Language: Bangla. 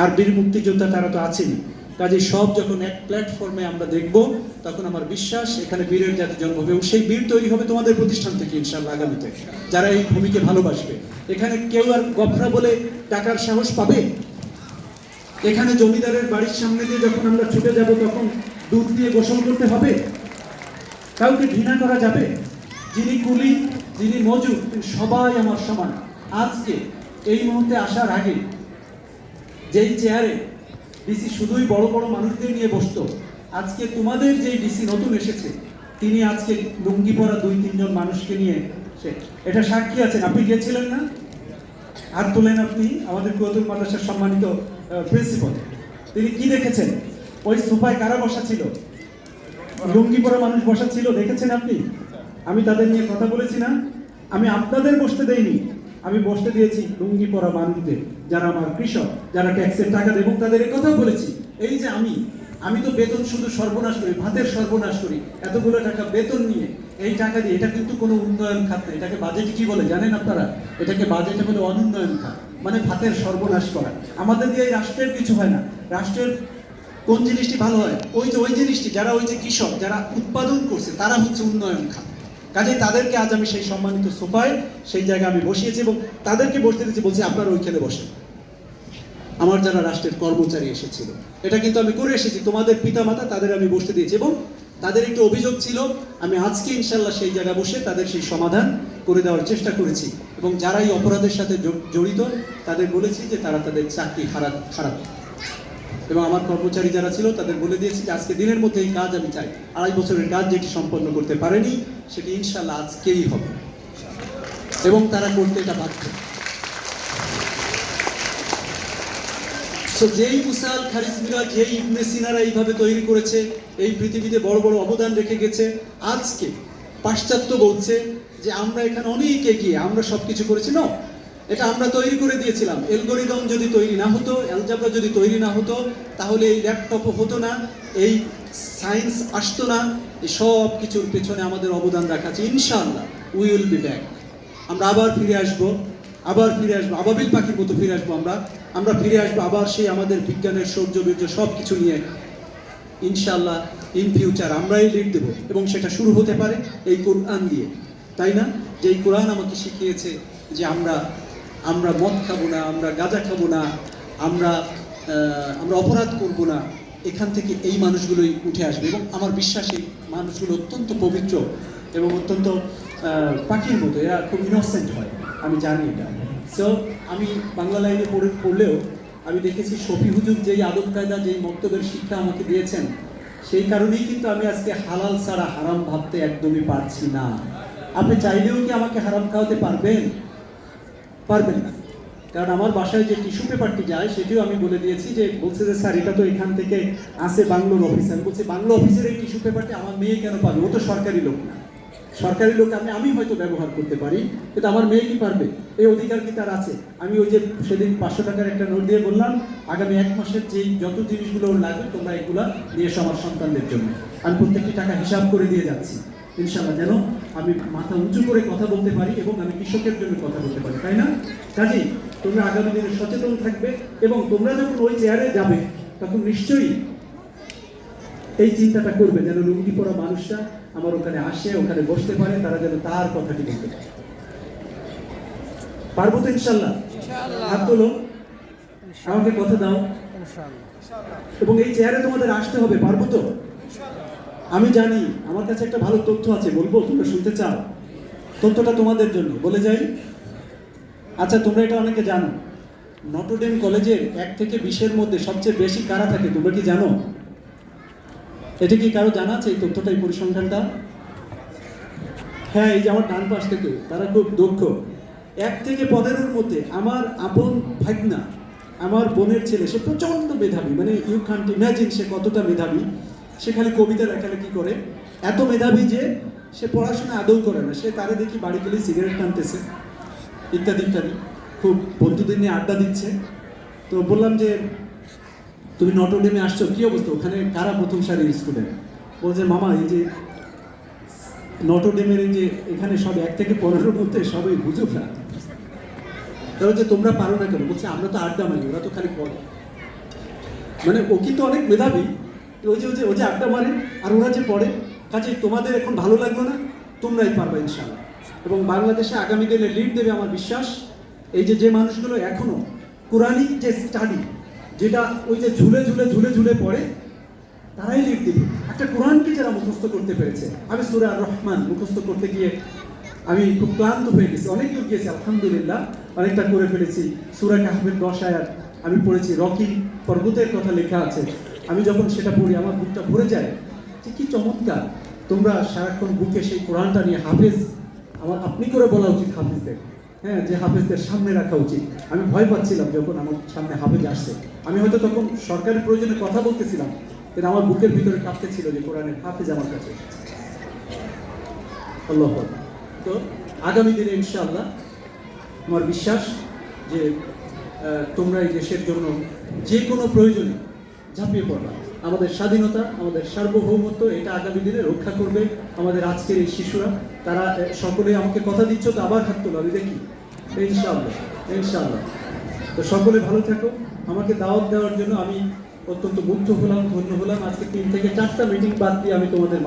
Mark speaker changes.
Speaker 1: আর বীর মুক্তিযোদ্ধা তারা তো আছেনই কাজে সব যখন এক প্ল্যাটফর্মে আমরা দেখব, তখন আমার বিশ্বাস এখানে বীরের জাতি জন্ম হবে এবং সেই বীর তৈরি হবে তোমাদের প্রতিষ্ঠান থেকে ইনশাল্লাহ আগামীতে, যারা এই ভূমিকে ভালোবাসবে। এখানে কেউ আর গফরা বলে টাকার সাহস পাবে? এখানে জমিদারের বাড়ির সামনে দিয়ে যখন আমরা ছুটে যাব, তখন দুধ দিয়ে গোসল করতে হবে? কাউকে ঘৃণা করা যাবে? যিনি কুলি, যিনি মজুর সবাই আমার সমান। আজকে এই মুহূর্তে আসার আগে যেই চেয়ারে ডিসি শুধুই বড় বড় মানুষদের নিয়ে বসতো, আজকে তোমাদের যেই ডিসি নতুন এসেছে, তিনি আজকে লুঙ্গি পরা দুই, তিনজন মানুষকে নিয়ে সে এটা সাক্ষী আছেন। আপনি গিয়েছিলেন না? হাত তোলেন আপনি, আমাদের কুয়াতুল মাদ্রাসার সম্মানিত প্রিন্সিপাল তিনি কি দেখেছেন? ওই সোফায় কারা বসা ছিল? লুঙ্গি পরা মানুষ বসা ছিল, দেখেছেন আপনি? আমি তাদের নিয়ে কথা বলেছি না। আমি আপনাদের বসতে দেইনি। আমি বসতে দিয়েছি লুঙ্গি পরা মানুষদের। যারা আমার কৃষক, যারা ট্যাক্সের টাকা দেয় এবং তাদের কথা বলেছি, এই যে আমি আমি তো বেতন শুধু সর্বনাশ করি, ভাতের সর্বনাশ করি, এতগুলো টাকা বেতন নিয়ে এই টাকা দিয়ে, এটা কিন্তু কোনো উন্নয়ন খাত না, এটাকে বাজেট কি বলে জানেন আপনারা? এটাকে বাজেটে বলে অনুন্নয়ন খাত মানে ভাতের সর্বনাশ করা। আমাদের দিয়ে রাষ্ট্রের কিছু হয় না, রাষ্ট্রের কোন জিনিসটি ভালো হয়? ওই যে, ওই জিনিসটি, যারা ওই যে কৃষক, যারা উৎপাদন করছে, তারা হচ্ছে উন্নয়ন খাত। কাজে তাদেরকে আজ আমি সেই সম্মানিত সোফায়, সেই জায়গায় আমি বসিয়েছি এবং তাদেরকে বসতে দিয়েছি, বলছি আপনারা ওইখানে বসেন। আমার যারা রাষ্ট্রের কর্মচারী এসেছিল। এটা কিন্তু আমি করে এসেছি, তোমাদের পিতামাতা তাদের আমি বসতে দিয়েছি এবং তাদের একটু অভিযোগ ছিল, আমি আজকে ইনশাল্লাহ সেই জায়গায় বসে তাদের সেই সমাধান করে দেওয়ার চেষ্টা করেছি এবং যারা এই অপরাধের সাথে জড়িত, তাদের বলেছি যে তারা তাদের চাকরি খারাপ খারাপ এবং আমার কর্মচারী যারা ছিল, তাদের বলে দিয়েছি যে আজকে দিনের মধ্যে এই কাজ আমি চাই। আড়াই বছরের কাজ যেটি সম্পন্ন করতে পারেনি, সেটি ইনশাল্লাহ আজকেই হবে। এবং তারা করতে এটা বাধ্য। যেই মুসাল খারিজমিরা যেই ইবনে সিনারা এইভাবে তৈরি করেছে, এই পৃথিবীতে বড় বড় অবদান রেখে গেছে, আজকে পাশ্চাত্য বলছে যে আমরা এখানে অনেক এগিয়ে, আমরা সব কিছু করেছি। না এটা আমরা তৈরি করে দিয়েছিলাম। এলগোরিদম যদি তৈরি না হতো, অ্যালজাবরা যদি তৈরি না হতো, তাহলে এই ল্যাপটপও হতো না, এই সায়েন্স আসতো না, এই সব কিছুর পেছনে আমাদের অবদান রাখা আছে। ইনশাআল্লাহ উই উইল বি ব্যাক আমরা আবার ফিরে আসব, আবার ফিরে আসব, আবাবিল পাখির মতো ফিরে আসব আমরা। আমরা ফিরে আসব আবার সেই আমাদের বিজ্ঞানের, সৌর্য, বীর্য সব কিছু নিয়ে। ইনশাল্লাহ ইন ফিউচার আমরাই লিড দেবো এবং সেটা শুরু হতে পারে এই কোরআন দিয়ে। তাই না? যে এই কোরআন আমাকে শিখিয়েছে যে আমরা আমরা মদ খাব না, আমরা গাঁজা খাব না, আমরা আমরা অপরাধ করব না। এখান থেকে এই মানুষগুলোই উঠে আসবে এবং আমার বিশ্বাস এই মানুষগুলো অত্যন্ত পবিত্র এবং অত্যন্ত পাখির মতো, এরা খুব ইনোসেন্ট হয়। আমি জানি এটা। সো আমি বাংলা লাইনে পড়ে, পড়লেও আমি দেখেছি শফি হুজুর যেই আদব কায়দা, যেই মক্তবের শিক্ষা আমাকে দিয়েছেন, সেই কারণেই কিন্তু আমি আজকে হালাল ছাড়া হারাম ভাবতে একদমই পারছি না। আপনি চাইলেও কি আমাকে হারাম খাওয়াতে পারবেন? পারবেন না। কারণ আমার বাসায় যে টিস্যু পেপারটি যায়, সেটিও আমি বলে দিয়েছি যে, বলছে যে, স্যার, এটা তো এখান থেকে আসে বাংলোর অফিস। আমি বলছি, বাংলো অফিসের এই টিস্যু পেপারটি আমার মেয়ে কেন পাবে? ও তো সরকারি লোক না। সরকারি লোক, আমি আমি হয়তো ব্যবহার করতে পারি, কিন্তু আমার মেয়ে কি পারবে? এই অধিকার কি তার আছে? আমি ওই যে সেদিন পাঁচশো টাকার একটা নোট দিয়ে বললাম, আগামী এক মাসের যেই যত জিনিসগুলো লাগবে, তোমরা এগুলা নিয়ে এসো আমার সন্তানদের জন্য। আমি প্রত্যেকটি টাকা হিসাব করে দিয়ে যাচ্ছি। ইনশাল্লাহ যেন আমি মাথা উঁচু করে কথা বলতে পারি এবং আমি কৃষকের জন্য কথা বলতে পারি, তাই না? কাজেই তোমরা আগামী দিনে সচেতন থাকবে এবং তোমরা যখন ওই চেয়ারে যাবে, তখন নিশ্চয়ই এই চিন্তাটা করবে যেন লুঙ্গি পড়া মানুষরা আমার ওখানে আসে ওখানে বসতে পারে তারা যেন তার কথাটি বলতে পারে। পারব তো ইনশাল্লাহ? হাত তোলো। আমাকে কথা দাও। এবং এই চেয়ারে তোমাদের আসতে হবে পারব তো? আমি জানি আমার কাছে একটা ভালো তথ্য আছে বলব তোমরা শুনতে চাও। তথ্যটা তোমাদের জন্য বলে যাই। আচ্ছা তোমরা এটা অনেকে জানো। নটরডেম কলেজের এক থেকে বিশের মধ্যে সবচেয়ে বেশি কারা থাকে তোমরা কি জানো? এটা কি কারও জানা আছে এই তথ্যটা, এই পরিসংখ্যানটা? হ্যাঁ এই যে আমার ডান পাশ থেকে, তারা খুব দক্ষ। এক থেকে পনেরোর মধ্যে আমার আপন ভাগনা আমার বোনের ছেলে, সে প্রচণ্ড মেধাবী মানে ইউ কান্ট ইম্যাজিন সে কতটা মেধাবী। সে খালি কবিতা লেখালেখি করে। এত মেধাবী যে সে পড়াশোনা আদৌ করে না। সে তারে দেখি বাড়ি গেলে সিগারেট টানতেছে, ইত্যাদি ইত্যাদি। খুব বন্ধুদের নিয়ে আড্ডা দিচ্ছে। তো বললাম যে তুমি নটরডেমে আসছো, কি অবস্থা? ওখানে কারা প্রথম সারির স্টুডেন্ট বলছে মামা, এই যে নটরডেমের এই যে এখানে সব এক থেকে পনেরোর মধ্যে সবই হুজুররা তারা যে তোমরা পারো না কেন? বলছে, আমরা তো আড্ডা মারি, ওরা তো খালি পড়ে মানে ও কিন্তু অনেক মেধাবী। ওই যে ওই যে ও যে আড্ডা মারে, আর ওরা যে পড়ে, কাজে তোমাদের এখন ভালো লাগল না? তোমরাই পারবে ইনশাআল্লাহ। এবং বাংলাদেশে আগামী দিনে লিড দেবে আমার বিশ্বাস, এই যে যে মানুষগুলো এখনও কোরআনিক যে স্টাডি যেটা ওই যে ঝুলে ঝুলে ঝুলে ঝুলে পড়ে, তারাই লিড দিবে। একটা কোরআনকে যারা মুখস্থ করতে পেরেছে, আমি সুরা রহমান মুখস্থ করতে গিয়ে আমি খুব ক্লান্ত হয়ে গেছি। অনেক দূর গিয়েছি, আলহামদুলিল্লাহ, অনেকটা করে ফেলেছি। সুরা কাহবের দশ আয়াত আমি পড়েছি, রকি পর্বতের কথা লেখা আছে। আমি যখন সেটা পড়ি, আমার বুকটা ভরে যায়। যে কি চমৎকার, তোমরা সারাক্ষণ বুকে সেই কোরআনটা নিয়ে হাফেজ। আমার, আপনি করে বলা উচিত হাফিজদের। হ্যাঁ যে হাফেজদের সামনে রাখা উচিত। আমি ভয় পাচ্ছিলাম যখন আমার সামনে হাফেজ আসছে। আমি হয়তো তখন সরকারি প্রয়োজনে কথা বলতেছিলাম, কিন্তু আমার বুকের ভিতরে কাঁপতে ছিল যে কোরআনের হাফেজ আমার কাছে। আল্লাহ তো আগামী দিনে ইনশাআল্লাহ আমার বিশ্বাস যে তোমরা এই দেশের জন্য যে কোনো প্রয়োজনে ঝাঁপিয়ে পড়বা। আমাদের স্বাধীনতা, আমাদের সার্বভৌমত্ব, এটা আগামী দিনে রক্ষা করবে আমাদের আজকের এই শিশুরা। তারা সকলে আমাকে কথা দিচ্ছ তো আবার হাত তোলা আমি দেখি ইনশাআল্লাহ ইনশাআল্লাহ। তো সকলে ভালো থাকো। আমাকে দাওয়াত দেওয়ার জন্য আমি অত্যন্ত মুগ্ধ হলাম, ধন্য হলাম। আজকে তিন থেকে চারটা মিটিং বাদ দিয়ে আমি তোমাদের